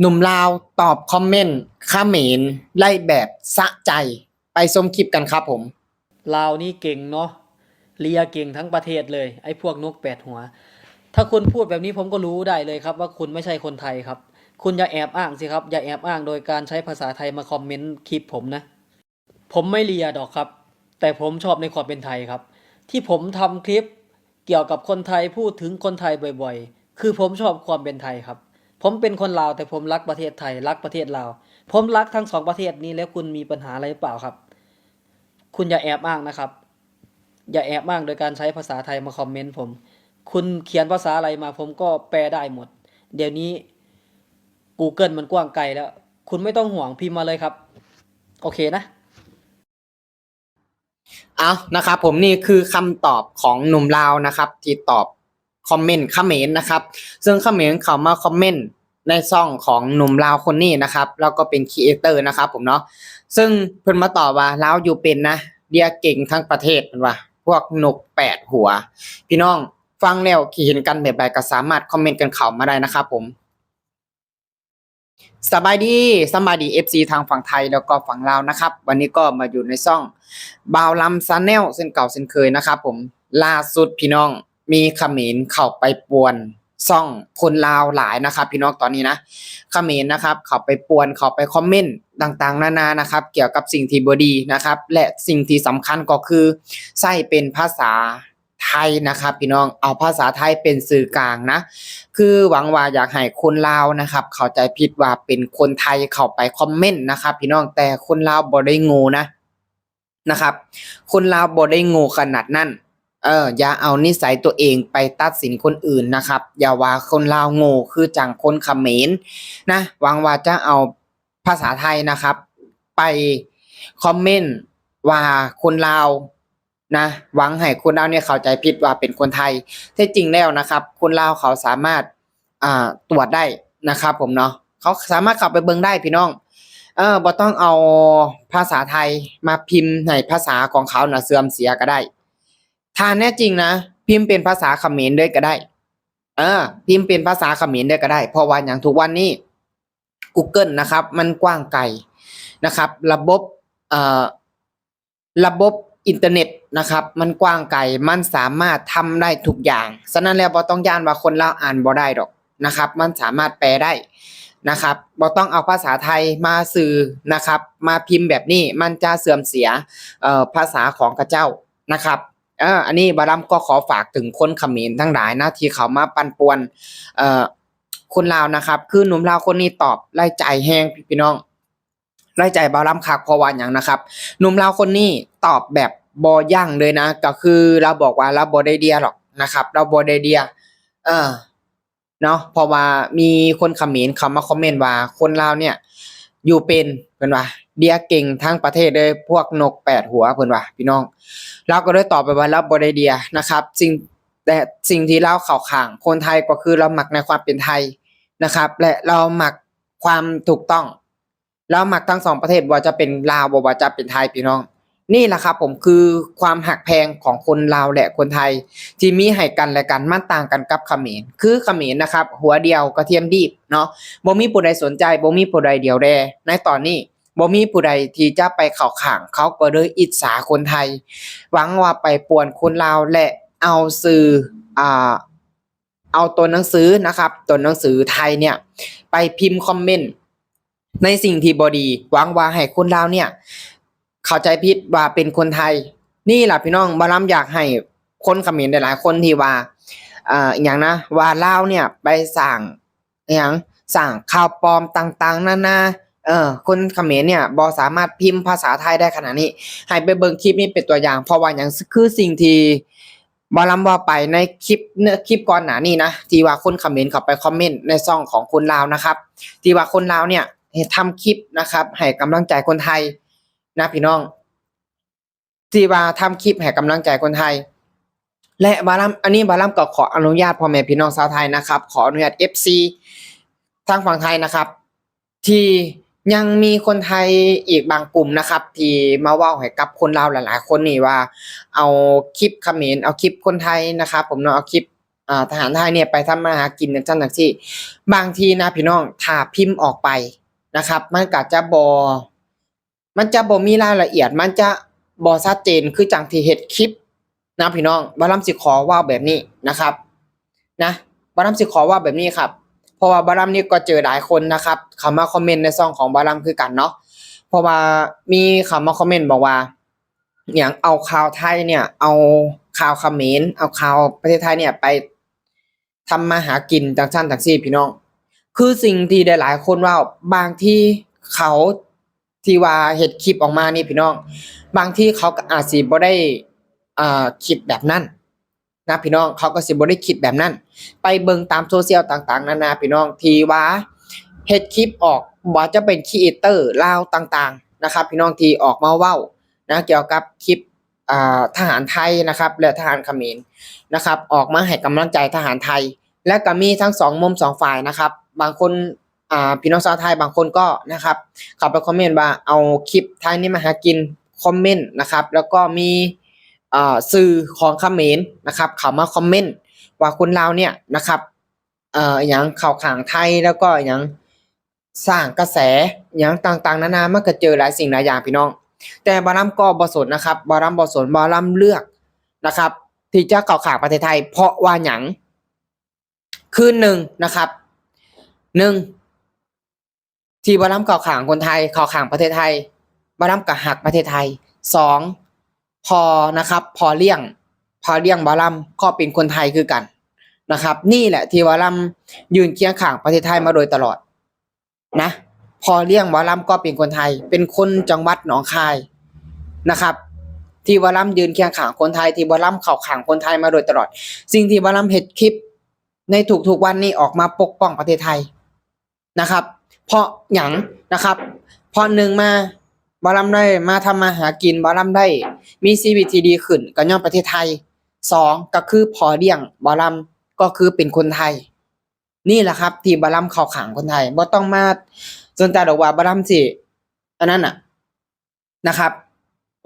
หนุ่มลาวตอบคอมเมนต์ขเมรไล่แบบสะใจ ไปชมคลิปกันครับผม ลาวนี่เก่งเนาะเลียเก่งทั้งประเทศเลย ไอ้พวกนกแปดหัว ถ้าคุณพูดแบบนี้ผมก็รู้ได้เลยครับ ว่าคุณไม่ใช่คนไทยครับ คุณอย่าแอบอ้างสิครับ อย่าแอบอ้างโดยการใช้ภาษาไทยมาคอมเมนต์คลิปผมนะ ผมไม่เลียดอกครับ แต่ผมชอบในความเป็นไทยครับ ที่ผมทำคลิปเกี่ยวกับคนไทยพูดถึงคนไทยบ่อย ๆ คือผมชอบความเป็นไทยครับ ผมเป็นคนลาวแต่ผมรักประเทศไทยรักประเทศลาว ผมรักทั้งสองประเทศนี้แล้วคุณมีปัญหาอะไรหรือเปล่าครับ คุณอย่าแอบอ้างนะครับ อย่าแอบอ้างโดยการใช้ภาษาไทยมาคอมเมนต์ผม คุณเขียนภาษาอะไรมา ผมก็แปลได้หมด เดี๋ยวนี้ Google มันกว้างไกลแล้ว คุณไม่ต้องห่วงพิมพ์มาเลยครับ โอเคนะเอานะครับผมนี่คือคำตอบของหนุ่มลาวนะครับ ที่ตอบ คอมเมนต์เขมรนะครับ ซึ่งเขมรเขามาคอมเมนต์ในช่องของหนุ่มลาวคนนี้นะครับ แล้วก็เป็นครีเอเตอร์นะครับผมเนาะซึ่งเพิ่นมาตอบว่าลาวอยู่เป็นนะเดียเก่งทั้งประเทศเพิ่นว่า พวกนกแปดหัว พี่น้องฟังแล้วคิดเห็นกันแบบใดก็สามารถคอมเมนต์กันเข้ามาได้นะครับผมสบายดีสบายดี FC ทางฝั่งไทยแล้วก็ฝั่งลาวนะครับ วันนี้ก็มาอยู่ในช่องบาวลำซาแนลเส้นเก่าเส้นเคยนะครับ ผมล่าสุดพี่น้อง มีเขมรเข้าไปป่วนซ่องคนลาวหลายนะครับ พี่น้องตอนนี้นะเขมรนะครับ เข้าไปป่วนเข้าไปคอมเมนต์ต่างๆ นานานะครับ เกี่ยวกับสิ่งที่บดีนะครับ และสิ่งที่สำคัญก็คือใช้เป็นภาษาไทยนะครับพี่น้องเอาภาษาไทยเป็นสื่อกลางนะ คือหวังว่าอยากให้คนลาวนะครับ เข้าใจผิดว่าเป็นคนไทยเข้าไปคอมเมนต์นะครับ พี่น้องแต่คนลาวบ่ได้ง่นะนะครับ คนลาวบ่ได้ง่ขนาดนั้น เอออย่าเอานิสัยตัวเองไปตัดสินคนอื่นนะครับ อย่าว่าคนลาวโง่คือจังคนเขมรนะหวังว่าจะเอาภาษาไทยนะครับ ไปคอมเมนต์ว่าคนลาวนะหวังให้คนลาวเนี่ยเข้าใจผิดว่าเป็นคนไทยแท้จริงแล้วนะครับ คนลาวเขาสามารถอ่าตรวจได้นะครับ ผมเนาะเขาสามารถเข้าไปเบิ่งได้พี่น้อง เออบ่ต้องเอาภาษาไทยมาพิมพ์ในภาษาของเขาน่ะเสื่อมเสียก็ได้ ถ้าแน่จริงนะพิมพ์เป็นภาษาเขมรด้วยก็ได้เออพิมพ์เป็นภาษาเขมรด้วยก็ได้ เพราะว่าอย่างทุกวันนี้ Google นะครับ มันกว้างไกลนะครับ ระบบเอ่อระบบอินเทอร์เน็ตนะครับ มันกว้างไกลมันสามารถทำได้ทุกอย่างฉะนั้นแล้วบ่ต้องย่านว่าคนลาอ่านบ่ได้ดอกนะครับ มันสามารถแปลได้นะครับบ่ต้องเอาภาษาไทยมาสื่อนะครับ มาพิมพ์แบบนี้มันจะเสื่อมเสียเอ่อภาษาของกระเจ้านะครับ อออันนี้บารัมก็ขอฝากถึงคนเขมรทั้งหลายนะที่เขามาปั่นป่วนเอ่อคนลาวนะครับ คือหนุ่มลาวคนนี้ตอบไล่ใจแห้งพี่น้องไล่ใจบารัมคักพราะว่าอย่างนะครับ หนุ่มลาวคนนี้ตอบแบบบอย่างเลยนะ ก็คือเราบอกว่าเราบอได้เดียหรอกนะครับ เราบอได้เดีย เออเนาะเพราะว่ามีคนเขมรเขามาคอมเมนต์ว่าคนลาวเนี่ย อยู่เป็นเพิ่นว่า เดียเก่งทั้งประเทศเลยพวกนกแปดหัวเพิ่อนว่าพี่น้องเราก็ได้ตอบไปว่าเราบอได้เดียนะครับสิ่งแต่สิ่งที่เราเข้าข้างคนไทยก็คือเราหมักในความเป็นไทยนะครับ และเราหมักความถูกต้อง เราหมักทั้งสองประเทศว่าจะเป็นลาวบว่าจะเป็นไทยพี่น้อง นี่แหละครับผมคือความหักแพงของคนลาวและคนไทย ที่มีให้กันและกันมันต่างกันกับเขมรคือเขมรนะครับ หัวเดียวกระเทียมดีบเนาะบ่มีผู้ใดสนใจบ่มีผู้ใดเดียวแดในตอนนี้ บ่มีผู้ใดที่จะไปเข้าข้างเขาก็เลยอิจฉาคนไทย หวังว่าไปป่วนคนลาวและเอาสื่ออ่าเอาตัวหนังสือนะครับตัวหนังสือไทยเนี่ยไปพิมพ์คอมเมนต์ในสิ่งที่บดีหวังว่าให้คนลาวเนี่ย เข้าใจผิดว่าเป็นคนไทย นี่แหละพี่น้องบารัมอยากให้คนเขมรหลายๆคนที่ว่าอ่าอย่างนะว่าลาวเนี่ยไปสั่งอย่างสั่งข่าวปลอมต่าง ๆนานา เออคนเขมรเนี่ยบ่สามารถพิมพ์ภาษาไทยได้ขนาดนี้ ให้ไปเบิ่งคลิปนี้เป็นตัวอย่าง เพราะว่าอย่างคือสิ่งที่บารัมว่าไปในคลิปเนื้อคลิปก่อนหน้านี้นะที่ว่าคนเขมรเข้าไปคอมเมนต์ในช่องของคนลาวนะครับ ที่ว่าคนลาวเนี่ยทำคลิปนะครับให้กำลังใจคนไทยนะพี่น้องที่ว่าทำคลิปให้กำลังใจคนไทย และบารัมอันนี้บารัมก็ขออนุญาตพ่อแม่พี่น้องชาวไทยนะครับ ขออนุญาต FC ทางฝั่งไทยนะครับ ที่ ยังมีคนไทยอีกบางกลุ่มนะครับ ที่มาว่าให้กับคนลาวหลาย ๆ คนนี่ว่า เอาคลิปเขมรเอาคลิปคนไทยนะครับ ผมเนาะเอาคลิปทหารไทยเนี่ยไปทำมาหากินจังซั่นจังซี่บางทีนะพี่น้องถ้าพิมพ์ออกไปนะครับ มันก็จะบ่มันจะบ่มีรายละเอียด มันจะบ่ชัดเจนคือจังที่เฮ็ดคลิปนะพี่น้องบารัมสิขอว่าแบบนี้นะครับ นะบารัมสิขอว่าแบบนี้ครับ ราะว่าบารัมนี่ก็เจอหลายคนนะครับเขามาคอมเมนต์ในซองของบารัมคือกันเนาะเพราะว่ามีเขามาคอมเมนต์บอกว่าอย่างเอาข่าวไทยเนี่ย เอาข่าวเขมรเอาข่าวประเทศไทยเนี่ยไปทำมาหากินจังซั่นจังซี่พี่น้อง คือสิ่งที่ได้หลายคนว่าบางที่เขาที่ว่าเฮ็ดคลิปออกมานี่พี่น้อง บางที่เขาก็อาจสิบ่ได้อ่าคิดแบบนั้น นะพี่น้องเขาก็สิบ่ได้คิดแบบนั้น ไปเบิ่งตามโซเชียลต่างๆ นานาพี่น้องทีว่าเฮ็ดคลิปออกว่าจะเป็นครีเอเตอร์ลาวต่างๆนะครับ พี่น้องที่ออกมาเว้านะเกี่ยวกับคลิปทหารไทยนะครับ และทหารเขมรนะครับ ออกมาให้กำลังใจทหารไทย และก็มีทั้งสองมุมสองฝ่ายนะครับ บางคนพี่น้องชาวไทยบางคนก็นะครับเข้าไปคอมเมนต์ว่าเอาคลิปไทยนี่มาหากินคอมเมนต์นะครับ แล้วก็มี สื่อของเขมรนต์นะครับ เข้ามาคอมเมนต์ว่าคนลาวเนี่ยนะครับเอ่ออย่างข่าวขางไทยแล้วก็อย่างสร้างกระแสอย่างต่างๆ นานามันก็เจอหลายสิ่งหลายอย่างพี่น้อง แต่บารัมก็บ่สนนะครับบารัมบ่สนบารัมเลือกนะครับ ที่จะเข้าขางประเทศไทย เพราะว่าหยังคือหนึ่งนะครับหนึ่งที่บารัมเก่าขางคนไทยเข่าขางประเทศไทยบารัมกับหักประเทศไทยสอง พอนะครับ พอเลี่ยง พอเลี่ยงบารัมก็เป็นคนไทยคือกันนะครับ นี่แหละที่บารัมยืนเคียงข้างประเทศไทยมาโดยตลอดนะ พอเลี่ยงบารัมก็เป็นคนไทย เป็นคนจังหวัดหนองคายนะครับ ที่บารัมยืนเคียงข้างคนไทย ที่บารัมเข่าขางคนไทยมาโดยตลอด สิ่งที่บารัมเฮ็ดคลิป ในทุกๆวันนี้ออกมาปกป้องประเทศไทยนะครับ เพราะหยังนะครับ เพราะหนึ่งมา บารัมได้มาทำมาหากินบารัมได้ มีชีวิตที่ดีขึ้นก็ย้อนประเทศไทยสองก็คือพอเลี้ยงบารัมก็คือเป็นคนไทย นี่แหละครับ ที่บารัมเข้าขังคนไทยบ่ต้องมาสนใจดอกว่าบารัมสิอันนั้นน่ะนะครับ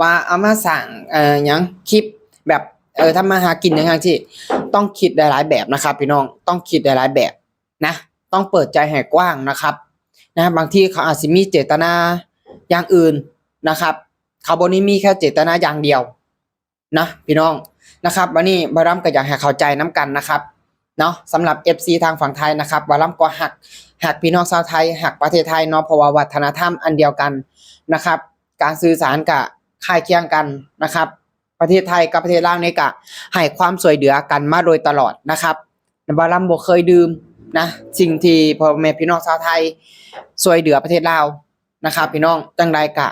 ว่าเอามาสั่งเอ่อยังคลิปแบบเออทำมาหากินอย่างที่ต้องคิดหลายๆแบบนะครับ พี่น้องต้องคิดหลายๆแบบนะ ต้องเปิดใจให้กว้างนะครับ นะบางที่เขาอาจจะมีเจตนา อย่างอื่นนะครับเขาบนี้มีแค่เจตนาอย่างเดียวนะพี่น้องนะครับวันนี้บารัมก็อยากให้เข้าใจน้กันนะครับเนาะสำหรับ FC ทางฝั่งไทยนะครับบารัมก็หักหักพี่น้องชาวไทยหักประเทศไทยเนาะเพราะว่าวัฒนธรรมอันเดียวกันนะครับ การสื่อสารกับค่ายเคียงกันนะครับ ประเทศไทยกับประเทศลาวนี่ก็ให้ความสวยเหลือกันมาโดยตลอดนะครับบารัมบ่เคยดื่มนะสิ่งที่พ่อแม่พี่น้องชาวไทยช่วยเหลือประเทศลาว นะครับพี่น้องจังไดกะ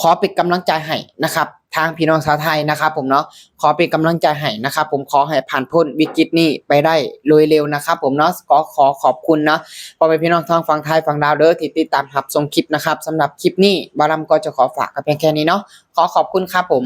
ขอเป็นกำลังใจให้นะครับ ทางพี่น้องชาวไทยนะครับ ผมเนาะขอเป็นกำลังใจให้นะครับ ผมขอให้ผ่านพ้นวิกฤตนี้ไปได้โดยเร็วนะครับ ผมเนาะขอขอขอบคุณเนาะพอไปพี่น้องทางฝั่งไทยฝั่งดาวเด้อที่ติดตามรับชมคลิปนะครับสำหรับคลิปนี้บารัมก็จะขอฝากกับเพียงแค่นี้เนาะขอขอบคุณครับผม